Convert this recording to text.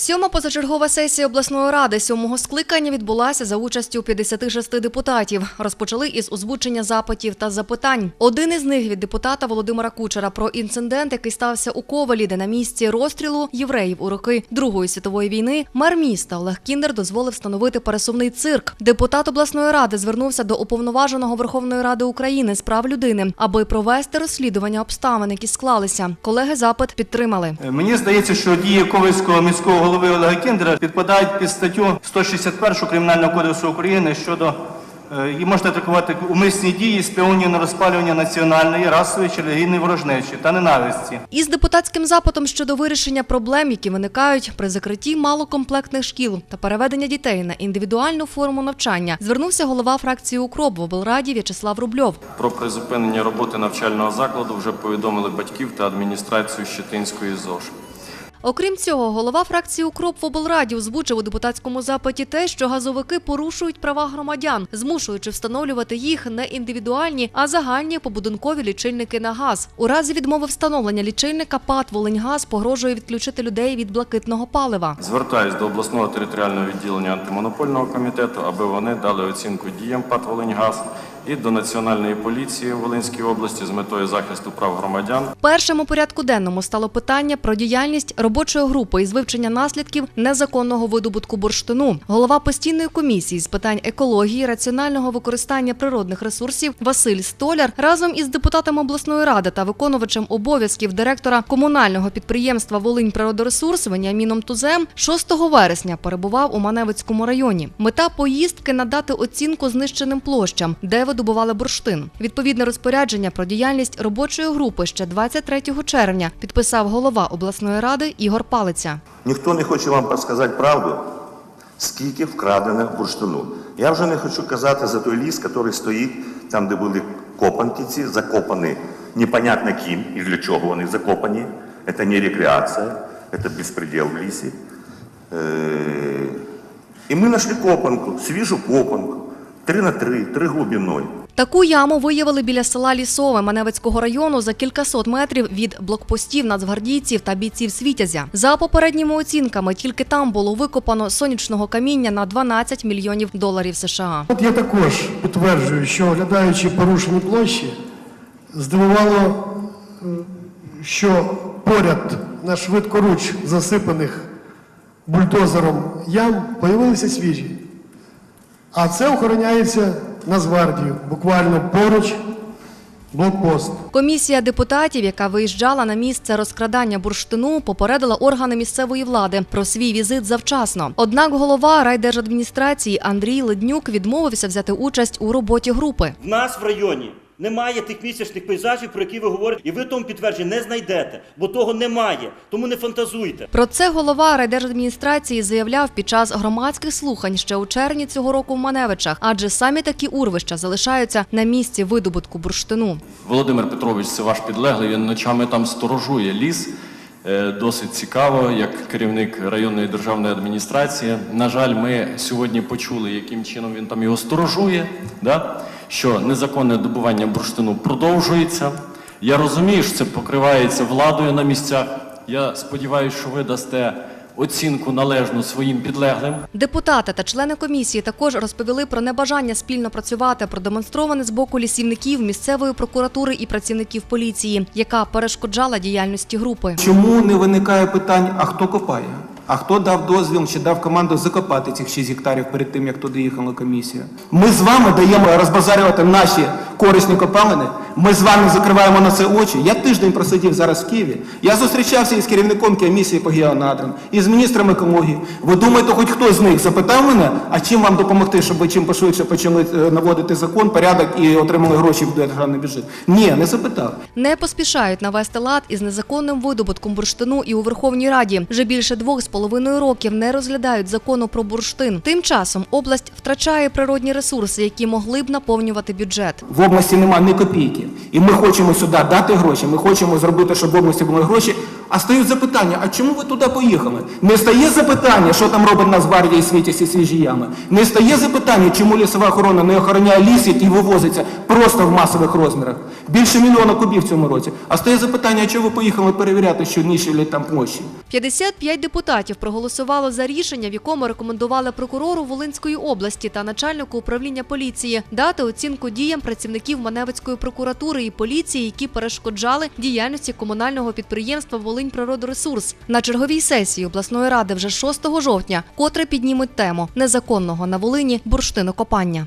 Сьома позачергова сесія обласної ради сьомого скликання відбулася за участю 56 депутатів. Розпочали із озвучення запитів та запитань. Один із них від депутата Володимира Кучера про інцидент, який стався у Ковалі, де на місці розстрілу євреїв у роки Другої світової війни мер міста Олег Кіндер дозволив встановити пересувний цирк. Депутат обласної ради звернувся до уповноваженого Верховної Ради України з прав людини, аби провести розслідування обставин, які склалися. Колеги запит підтримали. Мені здається, що дії Ковальського міського голови Олега Кіндера підпадають під статтю 161 Кримінального кодексу України щодо е, її можна трактувати умисні дії спрямовані на розпалювання національної, расової чи релігійної ворожнечі та ненависті. Із депутатським запитом щодо вирішення проблем, які виникають при закритті малокомплектних шкіл та переведення дітей на індивідуальну форму навчання, звернувся голова фракції УКРОП в облраді В'ячеслав Рубльов. Про призупинення роботи навчального закладу вже повідомили батьків та адміністрацію Щетинської ЗОЖ. Окрім цього, голова фракції УКРОП в облраді озвучив у депутатському запиті те, що газовики порушують права громадян, змушуючи встановлювати їх не індивідуальні, а загальні побудинкові лічильники на газ. У разі відмови встановлення лічильника ПАТ «Волиньгаз» погрожує відключити людей від блакитного палива. Звертаюсь до обласного територіального відділення антимонопольного комітету, аби вони дали оцінку діям ПАТ «Волиньгаз» і до Національної поліції в Волинській області з метою захисту прав громадян Першим у порядку денному стало питання про діяльність робочої групи із вивчення наслідків незаконного видобутку бурштину. Голова постійної комісії з питань екології, раціонального використання природних ресурсів Василь Столяр разом із депутатами обласної ради та виконувачем обов'язків директора комунального підприємства Волинь Природоресурс Веніаміном Тузем 6 вересня перебував у Маневицькому районі. Мета поїздки надати оцінку знищеним площам, де видобували бурштин. Відповідне розпорядження про діяльність робочої групи ще 23 червня підписав голова обласної ради Ігор Палиця. Ніхто не хоче вам сказати правду, скільки вкрадено бурштину. Я вже не хочу казати за той ліс, який стоїть там, де були копанки ці, закопані непонятно ким і для чого вони закопані. Це не рекреація, це безпреділ в лісі. Е, І ми знайшли копанку, свіжу копанку, 3 на 3, 3 глибиною. Таку яму виявили біля села Лісове Маневицького району за кількасот метрів від блокпостів нацгвардійців та бійців Світязя. За попередніми оцінками, тільки там було викопано сонячного каміння на 12 мільйонів доларів США. От я також підтверджую, що оглядаючи порушені площі, здивувало, е, що поряд на швидкоруч засипаних бульдозером ям появилися свіжі. А це охороняється Нацгвардією, буквально поруч блокпост. Комісія депутатів, яка виїжджала на місце розкрадання бурштину, попередила органи місцевої влади про свій візит завчасно. Однак голова райдержадміністрації Андрій Леднюк відмовився взяти участь у роботі групи. В нас в районі немає тих місячних пейзажів, про які ви говорите, і ви тому підтвердження не знайдете, бо того немає. Тому не фантазуйте. Про це голова райдержадміністрації заявляв під час громадських слухань ще у червні цього року в Маневичах, адже самі такі урвища залишаються на місці видобутку бурштину. Володимир Петрович, це ваш підлеглий, він ночами там сторожує ліс. Е, Досить цікаво, як керівник районної державної адміністрації. На жаль, ми сьогодні почули, яким чином він там його сторожує, да? Що незаконне добування бурштину продовжується. Я розумію, що це покривається владою на місцях. Я сподіваюся, що ви дасте оцінку належну своїм підлеглим. Депутати та члени комісії також розповіли про небажання спільно працювати, продемонстроване з боку лісівників, місцевої прокуратури і працівників поліції, яка перешкоджала діяльності групи. Чому не виникає питань, а хто копає? А хто дав дозвіл чи дав команду закопати цих 6 гектарів перед тим, як туди їхала комісія? Ми з вами даємо розбазарювати наші корисні копалини. Ми з вами закриваємо на це очі. Я тиждень просидів зараз в Києві. Я зустрічався із керівником комісії по геонадрам, і з міністром екології. Ви думаєте, хоч хтось з них запитав мене, а чим вам допомогти, щоб ви чим пошвидше почали е, наводити закон, порядок і отримали гроші в державний бюджет? Ні, не запитав. Не поспішають навести лад із незаконним видобутком бурштину і у Верховній Раді. Вже більше двох з половиною років не розглядають закону про бурштин. Тим часом область втрачає природні ресурси, які могли б наповнювати бюджет. В області немає ні копійки. І ми хочемо сюди дати гроші, ми хочемо зробити, щоб в області були гроші. А стають запитання, а чому ви туди поїхали? Не стає запитання, що там робить Нацгвардія і світять ці свіжі ями. Не стає запитання, чому лісова охорона не охороняє ліс, який вивозиться просто в масових розмірах. Більше мільйона кубів в цьому році. А стає запитання, чому ви поїхали перевіряти, що ніші там площі? 55 депутатів проголосувало за рішення, в якому рекомендували прокурору Волинської області та начальнику управління поліції дати оцінку діям працівників Маневицької прокуратури і поліції, які перешкоджали діяльності комунального підприємства Волиньприродоресурс. На черговій сесії обласної ради вже 6 жовтня, котре піднімуть тему незаконного на Волині бурштинокопання.